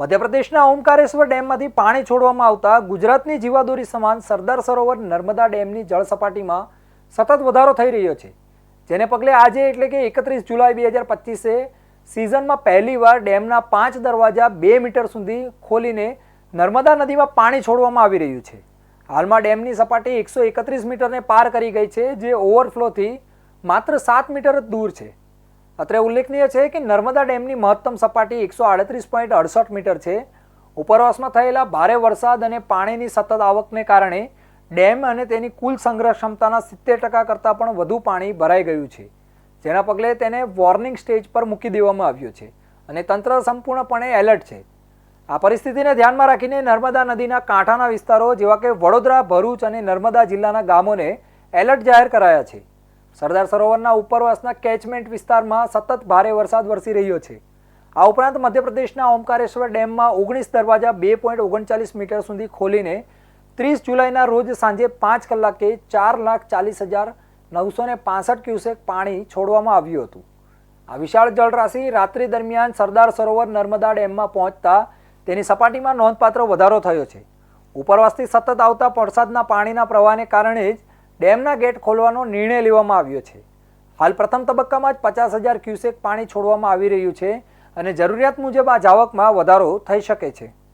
મધ્યપ્રદેશના ઓમકારેશ્વર ડેમમાંથી પાણી છોડવામાં આવતા ગુજરાતની જીવાદોરી સમાન સરદાર સરોવર નર્મદા ડેમની જળ સપાટીમાં સતત વધારો થઈ રહ્યો છે. જેને પગલે આજે એટલે કે એકત્રીસ જુલાઈ બે હજાર પચીસે સિઝનમાં પહેલીવાર ડેમના પાંચ દરવાજા બે મીટર સુધી ખોલીને નર્મદા નદીમાં પાણી છોડવામાં આવી રહ્યું છે. હાલમાં ડેમની સપાટી એકસો એકત્રીસ મીટરને પાર કરી ગઈ છે, જે ઓવરફ્લોથી માત્ર સાત મીટર જ દૂર છે. અત્રે ઉલ્લેખનીય છે કે નર્મદા ડેમની મહત્તમ સપાટી એકસો આડત્રીસ પોઈન્ટ અડસઠ મીટર છે. ઉપરવાસમાં થયેલા ભારે વરસાદ અને પાણીની સતત આવકને કારણે ડેમ અને તેની કુલ સંગ્રહ ક્ષમતાના સિત્તેર ટકા કરતાં પણ વધુ પાણી ભરાઈ ગયું છે. જેના પગલે તેને વોર્નિંગ સ્ટેજ પર મૂકી દેવામાં આવ્યો છે અને તંત્ર સંપૂર્ણપણે એલર્ટ છે. આ પરિસ્થિતિને ધ્યાનમાં રાખીને નર્મદા નદીના કાંઠાના વિસ્તારો જેવા કે વડોદરા, ભરૂચ અને નર્મદા જિલ્લાના ગામોને એલર્ટ જાહેર કરાયા છે. સરદાર સરોવરના ઉપરવાસના કેચમેન્ટ વિસ્તારમાં સતત ભારે વરસાદ વરસી રહ્યો છે. આ ઉપરાંત મધ્યપ્રદેશના ઓમકારેશ્વર ડેમમાં ઓગણીસ દરવાજા બે પોઈન્ટ ઓગણચાલીસ મીટર સુધી ખોલીને ત્રીસ જુલાઈના રોજ સાંજે પાંચ કલાકે ચાર લાખ ચાલીસ હજાર નવસો ને પાસઠ ક્યુસેક પાણી છોડવામાં આવ્યું હતું. આ વિશાળ જળરાશિ રાત્રિ દરમિયાન સરદાર સરોવર નર્મદા ડેમમાં પહોંચતા તેની સપાટીમાં નોંધપાત્ર વધારો થયો છે. ઉપરવાસથી સતત આવતા વરસાદના પાણીના પ્રવાહને કારણે જ ડેમના ગેટ ખોલવાનો નિર્ણય લેવામાં આવ્યો છે. હાલ પ્રથમ તબક્કામાં જ પચાસ હજાર ક્યુસેક પાણી છોડવામાં આવી રહ્યું છે અને જરૂરિયાત મુજબ આ જાવકમાં વધારો થઈ શકે છે.